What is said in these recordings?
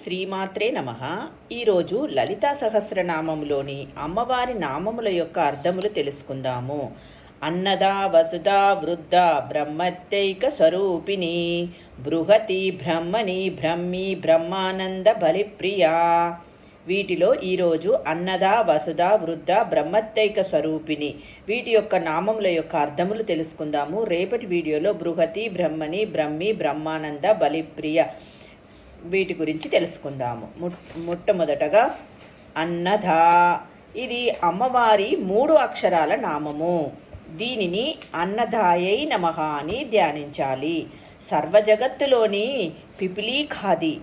శ్రీమాత్రే నమ. ఈరోజు లలితా సహస్రనామంలోని అమ్మవారి నామముల యొక్క అర్థములు తెలుసుకుందాము. అన్నదా వసుదా వృద్ధ బ్రహ్మత్యైక స్వరూపిణి బృహతి బ్రహ్మణి బ్రహ్మి బ్రహ్మానంద బలిప్రియా. వీటిలో ఈరోజు అన్నదా వసుదా వృద్ధ బ్రహ్మత్తైక స్వరూపిణి వీటి యొక్క నామముల యొక్క అర్థములు తెలుసుకుందాము. రేపటి వీడియోలో బృహతి బ్రహ్మణి బ్రహ్మి బ్రహ్మానంద బలిప్రియ వీటి గురించి తెలుసుకుందాము. మొట్టమొదటగా అన్నధ. ఇది అమ్మవారి మూడు అక్షరాల నామము. దీనిని అన్నదాయై నమః అని ధ్యానించాలి. సర్వజగత్తులోని పిపిలీఖాది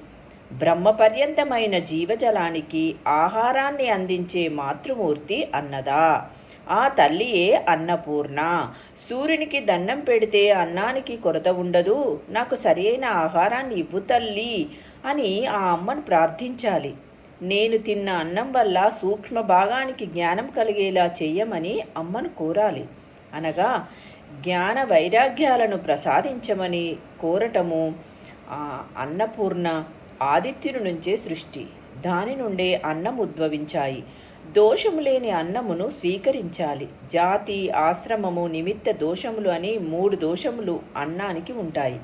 బ్రహ్మపర్యంతమైన జీవజలానికి ఆహారాన్ని అందించే మాతృమూర్తి అన్నదా ఆ తల్లియే అన్నపూర్ణ. సూర్యునికి దండం పెడితే అన్నానికి కొరత ఉండదు. నాకు సరియైన ఆహారాన్ని ఇవ్వు తల్లి. అని ఆ అమ్మను ప్రార్థించాలి. నేను తిన్న అన్నం వల్ల సూక్ష్మ భాగానికి జ్ఞానం కలిగేలా చెయ్యమని అమ్మను కోరాలి. అనగా జ్ఞాన వైరాగ్యాలను ప్రసాదించమని కోరటము అన్నపూర్ణ ఆదిత్యుని నుంచే సృష్టి. దాని నుండే అన్నం ఉద్భవించాయి. దోషము లేని అన్నమును స్వీకరించాలి. జాతి ఆశ్రమము నిమిత్త దోషములు అని మూడు దోషములు అన్నానికి ఉంటాయి.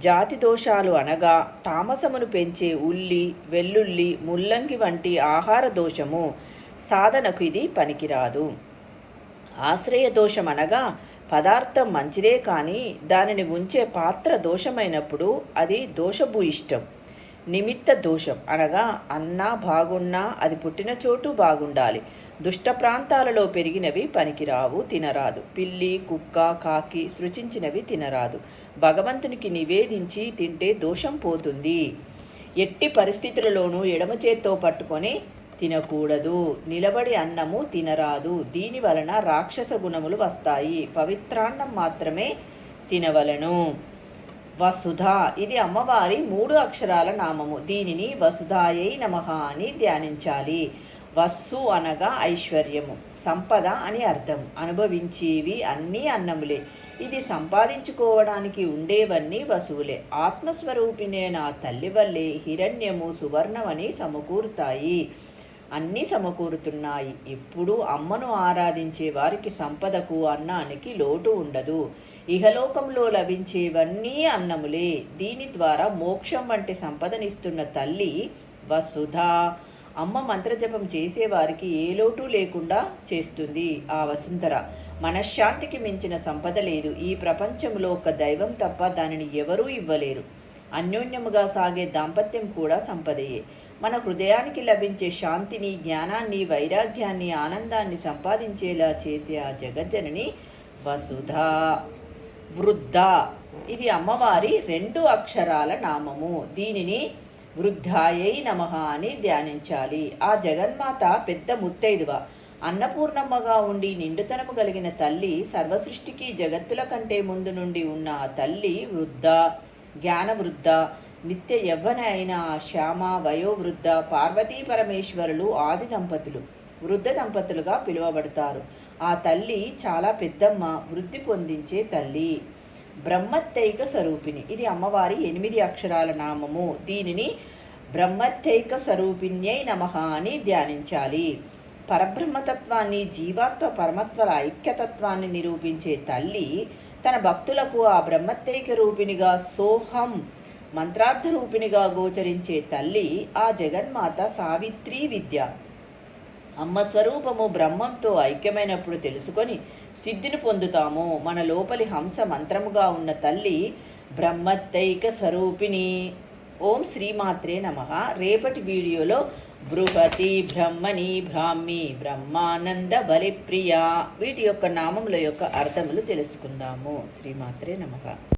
జాతి దోషాలు అనగా తామసమును పెంచే ఉల్లి వెల్లుల్లి ముల్లంగి వంటి ఆహార దోషము సాధనకు ఇది పనికిరాదు. ఆశ్రయ దోషం అనగా పదార్థం మంచిదే కానీ దానిని ఉంచే పాత్ర దోషమైనప్పుడు అది దోషభూయిష్టం. నిమిత్త దోషం అనగా అన్నా బాగున్నా అది పుట్టిన చోటు బాగుండాలి. దుష్ట ప్రాంతాలలో పెరిగినవి పనికిరావు తినరాదు. పిల్లి కుక్క కాకి సృజించినవి తినరాదు. భగవంతునికి నివేదించి తింటే దోషం పోతుంది. ఎట్టి పరిస్థితులలోనూ ఎడమ చేత్తో పట్టుకొని తినకూడదు. నిలబడి అన్నము తినరాదు. దీని వలన రాక్షస గుణములు వస్తాయి. పవిత్రాన్నం మాత్రమే తినవలను. వసుధ. ఇది అమ్మవారి మూడు అక్షరాల నామము. దీనిని వసుధాయై నమః అని ధ్యానించాలి. వస్సు అనగా ఐశ్వర్యము సంపద అని అర్థం. అనుభవించేవి అన్నీ అన్నములే. ఇది సంపాదించుకోవడానికి ఉండేవన్నీ వసువులే. ఆత్మస్వరూపినే నా తల్లి వల్లే హిరణ్యము సువర్ణమని సమకూరుతాయి. అన్నీ సమకూరుతున్నాయి. ఇప్పుడు అమ్మను ఆరాధించే వారికి సంపదకు అన్నానికి లోటు ఉండదు. ఇహలోకంలో లభించేవన్నీ అన్నములే. దీని ద్వారా మోక్షం వంటి సంపదనిస్తున్న తల్లి వసుధ. అమ్మ మంత్రజపం చేసేవారికి ఏ లోటు లేకుండా చేస్తుంది ఆ వసుంధర. మనశ్శాంతికి మించిన సంపద లేదు. ఈ ప్రపంచంలో ఒక దైవం తప్ప దానిని ఎవరూ ఇవ్వలేరు. అన్యోన్యముగా సాగే దాంపత్యం కూడా సంపదయే. మన హృదయానికి లభించే శాంతిని జ్ఞానాన్ని వైరాగ్యాన్ని ఆనందాన్ని సంపాదించేలా చేసే ఆ జగజ్జనని వసుధ. వృద్ధ. ఇది అమ్మవారి రెండు అక్షరాల నామము. దీనిని వృద్ధాయై నమః అని ధ్యానించాలి. ఆ జగన్మాత పెద్ద ముత్తైదువ. అన్నపూర్ణమ్మగా ఉండి నిండుతనము కలిగిన తల్లి సర్వసృష్టికి జగత్తుల కంటే ముందు నుండి ఉన్న ఆ తల్లి వృద్ధ జ్ఞాన వృద్ధ నిత్య యవ్వన అయిన ఆ శ్యామ వయోవృద్ధ పార్వతీ పరమేశ్వరులు ఆది దంపతులు వృద్ధ దంపతులుగా పిలువబడతారు. ఆ తల్లి చాలా పెద్దమ్మ వృద్ధి పొందించే తల్లి. బ్రహ్మత్తైక స్వరూపిణి. ఇది అమ్మవారి ఎనిమిది అక్షరాల నామము. దీనిని బ్రహ్మత్తైక స్వరూపిణ్యై నమః అని ధ్యానించాలి. పరబ్రహ్మతత్వాన్ని జీవాత్మ పరమత్వల ఐక్యతత్వాన్ని నిరూపించే తల్లి తన భక్తులకు ఆ బ్రహ్మత్తైక రూపిణిగా సోహం మంత్రార్థ రూపిణిగా గోచరించే తల్లి ఆ జగన్మాత సావిత్రి విద్య. అమ్మ స్వరూపము బ్రహ్మంతో ఐక్యమైనప్పుడు తెలుసుకొని సిద్ధిని పొందుతాము. మన లోపలి హంస మంత్రముగా ఉన్న తల్లి బ్రహ్మత్తైక స్వరూపిణి. ఓం శ్రీమాత్రే నమ. రేపటి వీడియోలో బృహతి బ్రహ్మణి బ్రాహ్మి బ్రహ్మానంద బలిప్రియ వీటి యొక్క నామముల యొక్క అర్థములు తెలుసుకుందాము. శ్రీమాత్రే నమ.